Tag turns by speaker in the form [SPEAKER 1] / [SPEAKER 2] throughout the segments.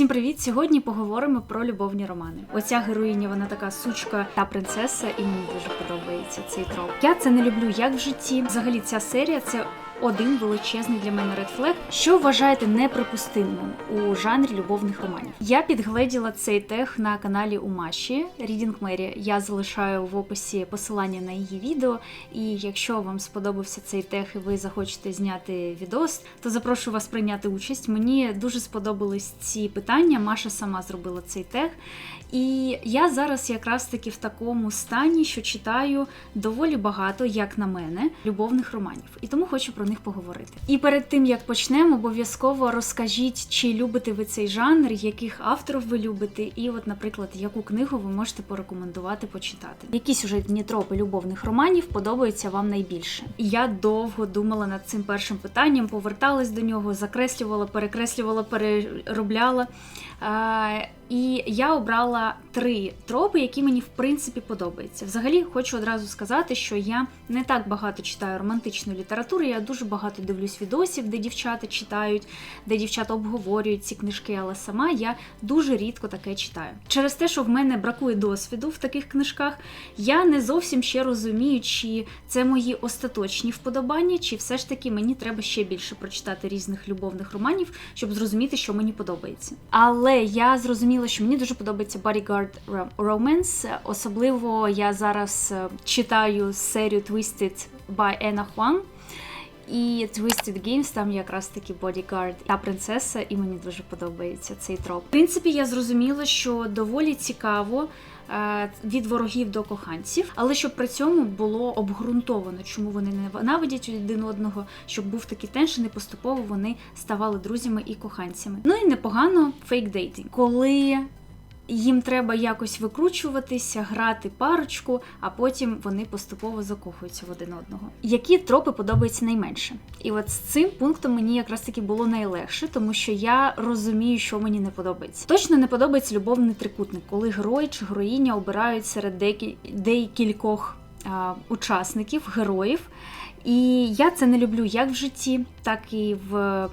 [SPEAKER 1] Всім привіт! Сьогодні поговоримо про любовні романи. Оця героїня, вона така сучка та принцеса, і мені дуже подобається цей троп. Я це не люблю як в житті. Взагалі, ця серія це. Один величезний для мене редфлег. Що вважаєте неприпустимим у жанрі любовних романів? Я підгледіла цей тег на каналі у Маші Reading Mary. Я залишаю в описі посилання на її відео. І якщо вам сподобався цей тег і ви захочете зняти відос, то запрошую вас прийняти участь. Мені дуже сподобались ці питання. Маша сама зробила цей тег. І я зараз якраз таки в такому стані, що читаю доволі багато, як на мене, любовних романів. І тому хочу про них поговорити. І перед тим як почнемо, обов'язково розкажіть, чи любите ви цей жанр, яких авторів ви любите, і, от, наприклад, яку книгу ви можете порекомендувати почитати. Які сюжетні тропи любовних романів подобаються вам найбільше? Я довго думала над цим першим питанням, поверталась до нього, закреслювала, перекреслювала, переробляла. І я обрала три тропи, які мені в принципі подобаються. Взагалі, хочу одразу сказати, що я не так багато читаю романтичної літератури. Я дуже багато дивлюсь відосів, де дівчата читають, де дівчата обговорюють ці книжки, але сама я дуже рідко таке читаю. Через те, що в мене бракує досвіду в таких книжках, я не зовсім ще розумію, чи це мої остаточні вподобання, чи все ж таки мені треба ще більше прочитати різних любовних романів, щоб зрозуміти, що мені подобається. Але я зрозуміла, що мені дуже подобається Bodyguard Romance. Особливо я зараз е, читаю серію Twisted by Anna Huang. І Twisted Games, там якраз таки Bodyguard та принцеса, і мені дуже подобається цей троп. В принципі, я зрозуміла, що доволі цікаво від ворогів до коханців, але щоб при цьому було обґрунтовано, чому вони ненавидять один одного, щоб був такий теншин, і поступово вони ставали друзями і коханцями. Ну і непогано фейк-дейтинг, коли їм треба якось викручуватися, грати парочку, а потім вони поступово закохуються в один одного. Які тропи подобаються найменше? І от з цим пунктом мені якраз таки було найлегше, тому що я розумію, що мені не подобається. Точно не подобається любовний трикутник, коли герой чи героїня обирають серед декількох а, учасників, героїв. І я це не люблю як в житті, так і в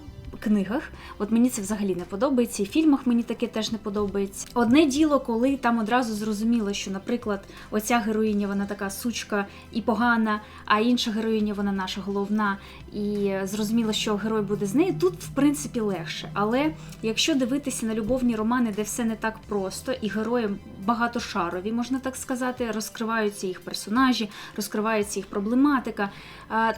[SPEAKER 1] книгах. От мені це взагалі не подобається, і в фільмах мені таке теж не подобається. Одне діло, коли там одразу зрозуміло, що, наприклад, оця героїня вона така сучка і погана, а інша героїня вона наша головна, і зрозуміло, що герой буде з нею. Тут, в принципі, легше. Але якщо дивитися на любовні романи, де все не так просто, і герої багатошарові, можна так сказати, розкриваються їх персонажі, розкривається їх проблематика,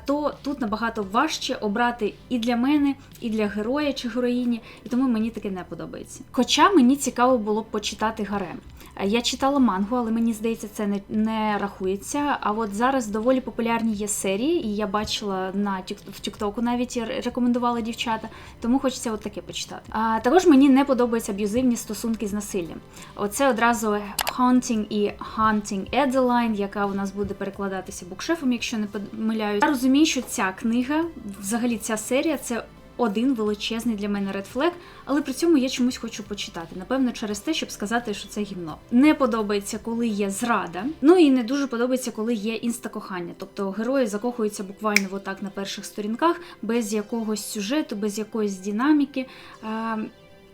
[SPEAKER 1] то тут набагато важче обрати і для мене, і для героя чи героїні, і тому мені таке не подобається. Хоча мені цікаво було б почитати гарем. Я читала мангу, але мені здається, це не не рахується. А от зараз доволі популярні є серії, і я бачила на в Тіктоку навіть рекомендували дівчата, тому хочеться от таке почитати. А також мені не подобаються аб'юзивні стосунки з насиллям. Оце одразу Haunting і Hunting Adeline, яка у нас буде перекладатися букшефом, якщо не помиляюсь. Я розумію, що ця книга, взагалі ця серія, це один величезний для мене редфлек, але при цьому я чомусь хочу почитати. Напевно, через те, щоб сказати, що це гімно. Не подобається, коли є зрада. Ну і не дуже подобається, коли є інстакохання. Тобто герої закохуються буквально отак на перших сторінках, без якогось сюжету, без якоїсь динаміки.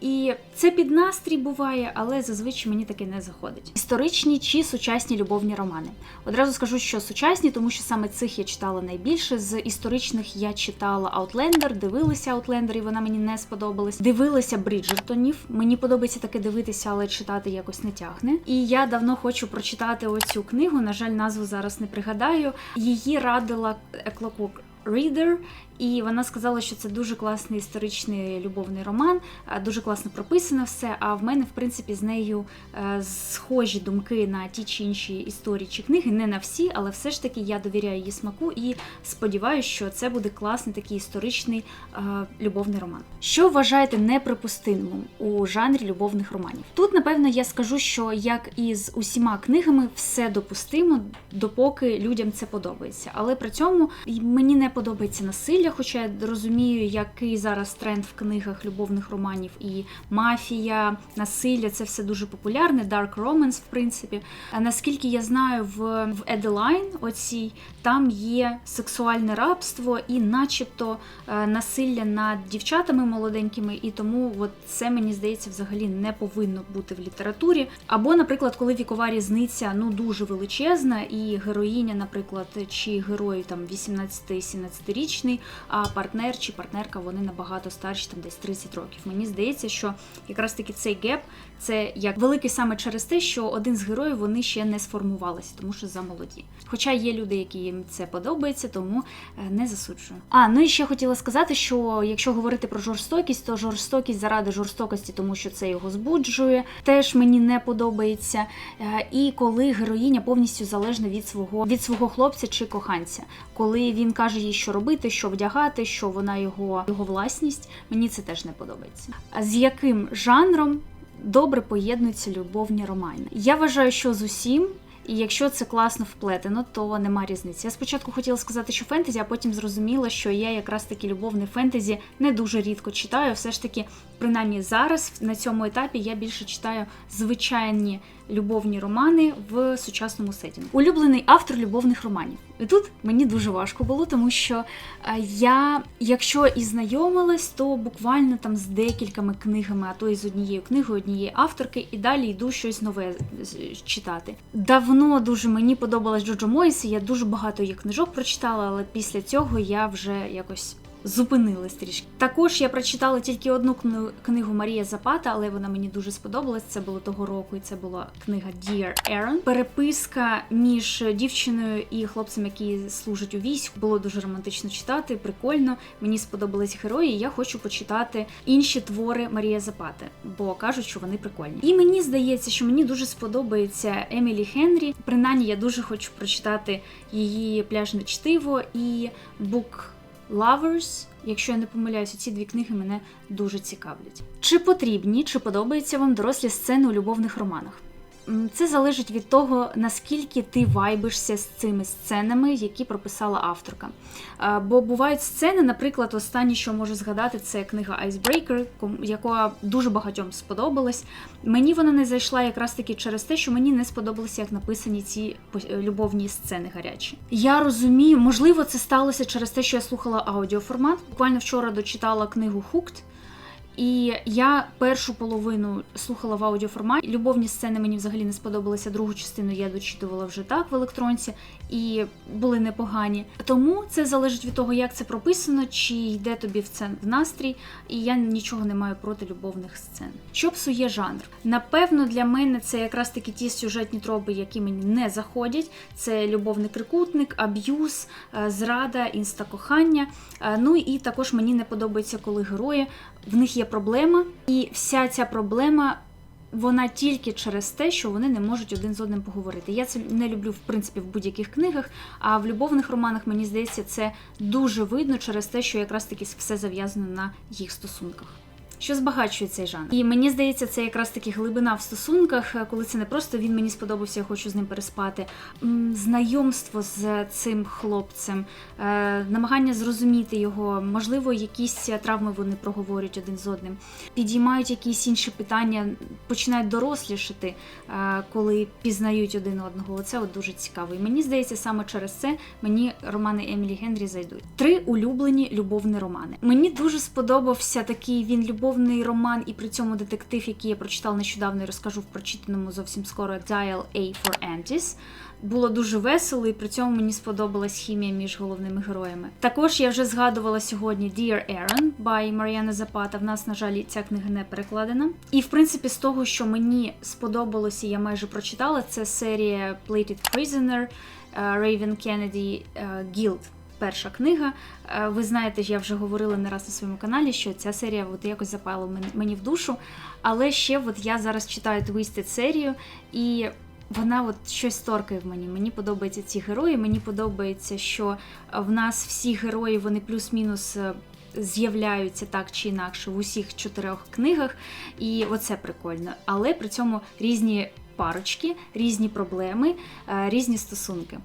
[SPEAKER 1] І це під настрій буває, але зазвичай мені таке не заходить. Історичні чи сучасні любовні романи. Одразу скажу, що сучасні, тому що саме цих я читала найбільше. З історичних я читала Outlander, дивилася Outlander, і вона мені не сподобалась. Дивилася Бріджертонів. Мені подобається таке дивитися, але читати якось не тягне. І я давно хочу прочитати оцю книгу. На жаль, назву зараз не пригадаю. Її радила Clockwork Reader, і вона сказала, що це дуже класний історичний любовний роман, дуже класно прописано все. А в мене, в принципі, з нею е, схожі думки на ті чи інші історії чи книги, не на всі, але все ж таки я довіряю її смаку і сподіваюся, що це буде класний такий історичний е, любовний роман. Що вважаєте неприпустимим у жанрі любовних романів? Тут, напевно, я скажу, що як і з усіма книгами, все допустимо, допоки людям це подобається. Але при цьому мені не подобається насилля, хоча я розумію, який зараз тренд в книгах любовних романів і мафія, насилля це все дуже популярне, dark romance, в принципі. А наскільки я знаю, в, в Edeline, оцій, там є сексуальне рабство і, начебто, е, насилля над дівчатами молоденькими, і тому от це мені здається взагалі не повинно бути в літературі. Або, наприклад, коли вікова різниця ну дуже величезна, і героїня, наприклад, чи герой там 18-17-річний, а партнер чи партнерка вони набагато старші, там десь 30 років. Мені здається, що якраз таки цей геп це як великий саме через те, що один з героїв вони ще не сформувалися, тому що замолоді. Хоча є люди, які їм це подобається, тому е, не засуджую. А ну і ще хотіла сказати, що якщо говорити про жорстокість, то жорстокість заради жорстокості, тому що це його збуджує, теж мені не подобається. Е, І коли героїня повністю залежна від свого від свого хлопця чи коханця, коли він каже їй, що робити, що вдягати, що вона його, його власність, мені це теж не подобається. А з яким жанром добре поєднуються любовні романи? Я вважаю, що з усім. І якщо це класно вплетено, то нема різниці. Я спочатку хотіла сказати, що фентезі, а потім зрозуміла, що я якраз таки любовне фентезі не дуже рідко читаю. Все ж таки, принаймні зараз, на цьому етапі, я більше читаю звичайні любовні романи в сучасному сетінгу. Улюблений автор любовних романів. І тут мені дуже важко було, тому що е, я, якщо і знайомилась, то буквально там з декількома книгами, а то і з однією книгою, однієї авторки, і далі йду щось нове з- читати. Давно дуже мені подобалась Джоджо Мойс, я дуже багато її книжок прочитала, але після цього я вже якось. Зупинилась трішки. Також я прочитала тільки одну кни- книгу Марія Запата, але вона мені дуже сподобалась. Це було того року, і це була книга Dear Aaron. Переписка між дівчиною і хлопцем, який служить у війську, було дуже романтично читати, прикольно. Мені сподобались герої. і Я хочу почитати інші твори Марія Запати, бо кажуть, що вони прикольні. І мені здається, що мені дуже сподобається Емілі Хенрі. Принаймні, я дуже хочу прочитати її пляжне чтиво і бук. Lovers, якщо я не помиляюся, ці дві книги мене дуже цікавлять. Чи потрібні, чи подобаються вам дорослі сцени у любовних романах? Це залежить від того, наскільки ти вайбишся з цими сценами, які прописала авторка. Бо бувають сцени, наприклад, останнє, що можу згадати, це книга Icebreaker, яка дуже багатьом сподобалась. Мені вона не зайшла якраз таки через те, що мені не сподобалося, як написані ці пос- любовні сцени гарячі. Я розумію, можливо, це сталося через те, що я слухала аудіоформат. Буквально вчора дочитала книгу Hooked, і я першу половину слухала в аудіоформаті. Любовні сцени мені взагалі не сподобалися. Другу частину я дочитувала вже так в електронці і були непогані. Тому це залежить від того, як це прописано, чи йде тобі в це в настрій. І я нічого не маю проти любовних сцен. Що псує жанр? Напевно, для мене це якраз таки ті сюжетні тропи, які мені не заходять. Це любовний трикутник, аб'юз, е, зрада, інстакохання. Е, Ну і також мені не подобається, коли герої в них є проблема, і вся ця проблема. Вона тільки через те, що вони не можуть один з одним поговорити. Я це не люблю в принципі в будь-яких книгах, а в любовних романах мені здається, це дуже видно через те, що якраз таки все зав'язано на їх стосунках. Що збагачує цей жанр. І мені здається, це якраз таки глибина в стосунках, е, коли це не просто він мені сподобався, я хочу з ним переспати. Знайомство з цим хлопцем, е, намагання зрозуміти його, можливо, якісь травми вони проговорюють один з одним, підіймають якісь інші питання, починають дорослішати, е, коли пізнають один одного. Оце от дуже цікаво. І мені здається, саме через це мені романи Емілі Генрі зайдуть. Три улюблені любовні романи. Мені дуже сподобався такий він любовний роман, і при цьому детектив, який я прочитала нещодавно і розкажу в прочитаному зовсім скоро Dial A for Antis. Було дуже весело, і при цьому мені сподобалась хімія між головними героями. Також я вже згадувала сьогодні Dear Aaron by Мар'яна Запата. В нас, на жаль, ця книга не перекладена. І в принципі, з того, що мені сподобалося, я майже прочитала, це серія Plated Prisoner е, Raven Kennedy е, Guild. Перша книга. Е, Ви знаєте, я вже говорила не раз на своєму каналі, що ця серія от якось запала мені в душу. Але ще от я зараз читаю Twisted серію, і вона от щось торкає в мені. Мені подобаються ці герої. Мені подобається, що в нас всі герої вони плюс-мінус. е, З'являються так чи інакше в усіх чотирьох книгах, і оце прикольно. Але при цьому різні парочки, різні проблеми, е, різні стосунки.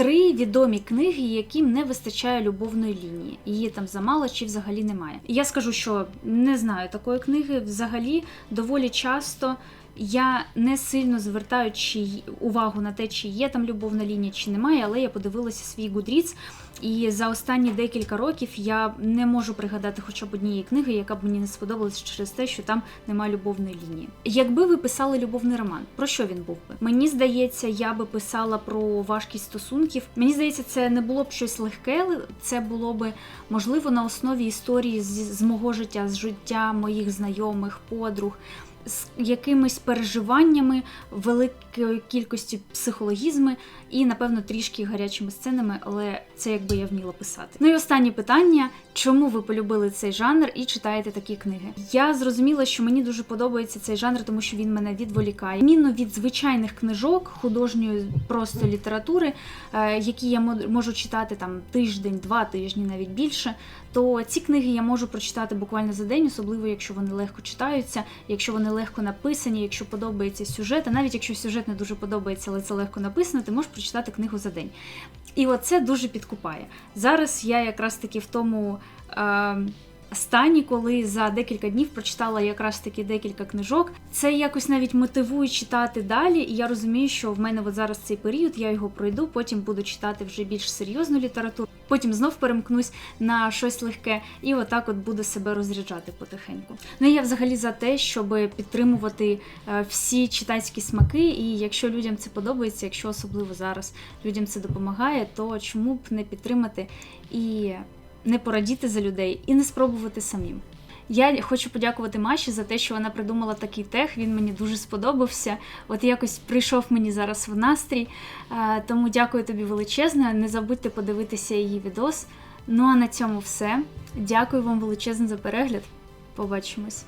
[SPEAKER 1] Три відомі книги, яким не вистачає любовної лінії. Її там замало чи взагалі немає. Я скажу, що не знаю такої книги. Взагалі доволі часто. Я не сильно звертаю чи увагу на те, чи є там любовна лінія, чи немає, але я подивилася свій Goodreads, і за останні декілька років я не можу пригадати хоча б однієї книги, яка б мені не сподобалась через те, що там немає любовної лінії. Якби ви писали любовний роман, про що він був би? Мені здається, я би писала про важкість стосунків. Мені здається, це не було б щось легке, це було би можливо на основі історії з, з мого життя, з життя моїх знайомих, подруг. З якимись переживаннями, великою кількістю психологізми і, напевно, трішки гарячими сценами, але це якби я вміла писати. Ну і останнє питання: чому ви полюбили цей жанр і читаєте такі книги? Я зрозуміла, що мені дуже подобається цей жанр, тому що він мене відволікає. Мінно від звичайних книжок, художньої просто літератури, е, які я можу читати там тиждень, два тижні, навіть більше. То ці книги я можу прочитати буквально за день, особливо якщо вони легко читаються, якщо вони легко написані, якщо подобається сюжет, а навіть якщо сюжет не дуже подобається, але це легко написано, ти можеш прочитати книгу за день. І оце дуже підкупає. Зараз я якраз таки в тому. Е- Стані, коли за декілька днів прочитала якраз таки декілька книжок, це якось навіть мотивує читати далі, і я розумію, що в мене от зараз цей період, я його пройду, потім буду читати вже більш серйозну літературу, потім знов перемкнусь на щось легке, і отак от буду себе розряджати потихеньку. Ну і я взагалі за те, щоб підтримувати е, всі читацькі смаки, і якщо людям це подобається, якщо особливо зараз людям це допомагає, то чому б не підтримати і не порадіти за людей і не спробувати самим. Я хочу подякувати Маші за те, що вона придумала такий тех. Він мені дуже сподобався. От якось прийшов мені зараз в настрій. Тому дякую тобі величезно. Не забудьте подивитися її відос. Ну а на цьому все. Дякую вам величезно за перегляд. Побачимось.